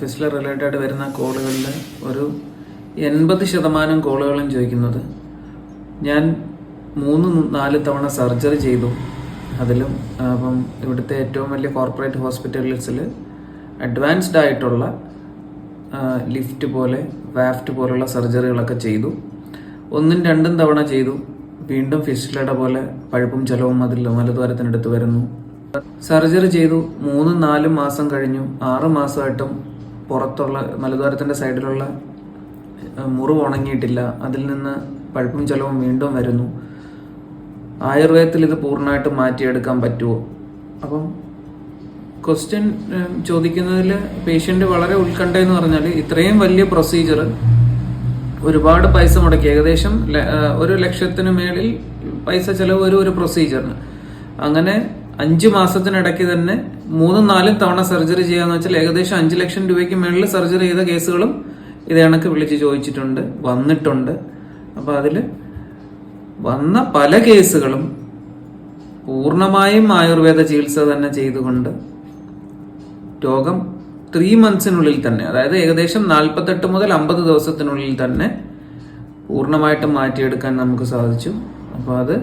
ഫിസ്റ്റിൽ related വരുന്ന കോളുകളിൽ ഒരു എൺപത് ശതമാനം കോളുകളും ചോദിക്കുന്നത്. ഞാൻ മൂന്ന് നാല് തവണ സർജറി ചെയ്തു. അതിലും അപ്പം ഇവിടുത്തെ ഏറ്റവും വലിയ കോർപ്പറേറ്റ് ഹോസ്പിറ്റൽസിൽ അഡ്വാൻസ്ഡ് ആയിട്ടുള്ള ലിഫ്റ്റ് പോലെ വാഫ്റ്റ് പോലുള്ള സർജറികളൊക്കെ ചെയ്തു. ഒന്നും രണ്ടും തവണ ചെയ്തു. വീണ്ടും ഫിസ്റ്റിലയുടെ പോലെ പഴുപ്പും ചെലവും അതിൽ മലദ്വാരത്തിനടുത്ത് വരുന്നു. സർജറി ചെയ്തു. മൂന്നും നാലും മാസം കഴിഞ്ഞു. ആറ് മാസമായിട്ടും പുറത്തുള്ള മലദ്വാരത്തിന്റെ സൈഡിലുള്ള മുറിവ് ഉണങ്ങിയിട്ടില്ല. അതിൽ നിന്ന് പഴുപ്പും ചെലവും വീണ്ടും വരുന്നു. ആയുർവേദത്തിൽ ഇത് പൂർണമായിട്ടും മാറ്റിയെടുക്കാൻ പറ്റുമോ? അപ്പം ക്വസ്റ്റ്യൻ ചോദിക്കുന്നതിൽ പേഷ്യന്റ് വളരെ ഉത്കണ്ഠ എന്ന് പറഞ്ഞാൽ ഇത്രയും വലിയ പ്രൊസീജിയർ ഒരുപാട് പൈസ മുടക്കി. ഏകദേശം ഒരു ലക്ഷത്തിന് മേളിൽ പൈസ ചിലവ് വരും ഒരു പ്രൊസീജിയറിന് അങ്ങനെ അഞ്ച് മാസത്തിനിടയ്ക്ക് തന്നെ മൂന്നും നാലും തവണ സർജറി ചെയ്യാന്ന് വെച്ചാൽ ഏകദേശം അഞ്ച് ലക്ഷം രൂപയ്ക്ക് മേളിൽ സർജറി ചെയ്ത കേസുകളും ഇത് കണക്ക് വിളിച്ച് ചോദിച്ചിട്ടുണ്ട് വന്നിട്ടുണ്ട്. അപ്പൊ അതിൽ വന്ന പല കേസുകളും പൂർണമായും ആയുർവേദ ചികിത്സ തന്നെ ചെയ്തുകൊണ്ട് രോഗം ത്രീ മന്ത്സിനുള്ളിൽ തന്നെ അതായത് ഏകദേശം നാൽപ്പത്തെട്ട് മുതൽ അമ്പത് ദിവസത്തിനുള്ളിൽ തന്നെ പൂർണമായിട്ടും മാറ്റിയെടുക്കാൻ നമുക്ക് സാധിച്ചു. അപ്പോൾ അത്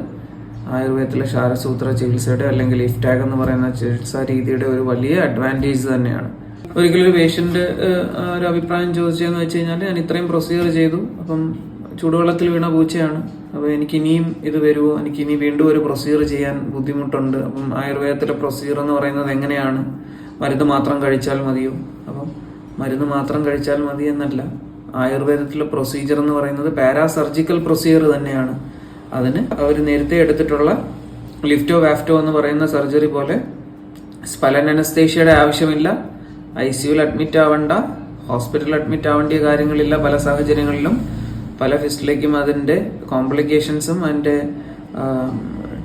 ആയുർവേദത്തിലെ ശാരസൂത്ര ചികിത്സയുടെ അല്ലെങ്കിൽ ഇഫ്റ്റാഗ് എന്ന് പറയുന്ന ചികിത്സാ രീതിയുടെ ഒരു വലിയ അഡ്വാന്റേജ് തന്നെയാണ്. ഒരിക്കലും ഒരു പേഷ്യന്റ് ഒരു അഭിപ്രായം ചോദിച്ചതെന്ന് വെച്ച് കഴിഞ്ഞാൽ ഞാൻ ഇത്രയും പ്രൊസീജിയർ ചെയ്തു. അപ്പം ചൂടുവെള്ളത്തിൽ വീണ പൂച്ചയാണ്. അപ്പോൾ എനിക്ക് ഇനിയും ഇത് വരുമോ എനിക്ക് ഇനി വീണ്ടും ഒരു പ്രൊസീജിയർ ചെയ്യാൻ ബുദ്ധിമുട്ടുണ്ട്. അപ്പം ആയുർവേദത്തിലെ പ്രൊസീജിയർ എന്ന് പറയുന്നത് എങ്ങനെയാണ്? മരുന്ന് മാത്രം കഴിച്ചാൽ മതിയോ? അപ്പം മരുന്ന് മാത്രം കഴിച്ചാൽ മതി എന്നല്ല. ആയുർവേദത്തിലെ പ്രൊസീജിയർ എന്ന് പറയുന്നത് പാരാസർജിക്കൽ പ്രൊസീജിയർ തന്നെയാണ്. അതിന് അവർ നേരത്തെ എടുത്തിട്ടുള്ള ലിഫ്റ്റോ വാഫ്റ്റോ എന്ന് പറയുന്ന സർജറി പോലെ സ്പലൻ അനസ്തേഷ്യയുടെ ആവശ്യമില്ല. ഐ സിയുൽ അഡ്മിറ്റ് ആവണ്ട. ഹോസ്പിറ്റലിൽ അഡ്മിറ്റ് ആവേണ്ട കാര്യങ്ങളില്ല പല സാഹചര്യങ്ങളിലും. പല ഫിസ്റ്റിലേക്കും അതിന്റെ കോംപ്ലിക്കേഷൻസും അതിന്റെ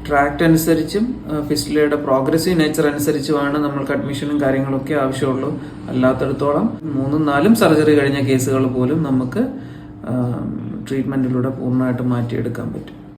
ട്രാക്ട് അനുസരിച്ചും ഫിസ്റ്റിലയുടെ പ്രോഗ്രസീവ് നേച്ചർ അനുസരിച്ചുമാണ് നമ്മൾക്ക് അഡ്മിഷനും കാര്യങ്ങളൊക്കെ ആവശ്യമുള്ളൂ. അല്ലാത്തടത്തോളം മൂന്നും നാലും സർജറി കഴിഞ്ഞ കേസുകൾ പോലും നമുക്ക് ട്രീറ്റ്മെന്റിലൂടെ പൂർണമായിട്ട് മാറ്റിയെടുക്കാൻ പറ്റും.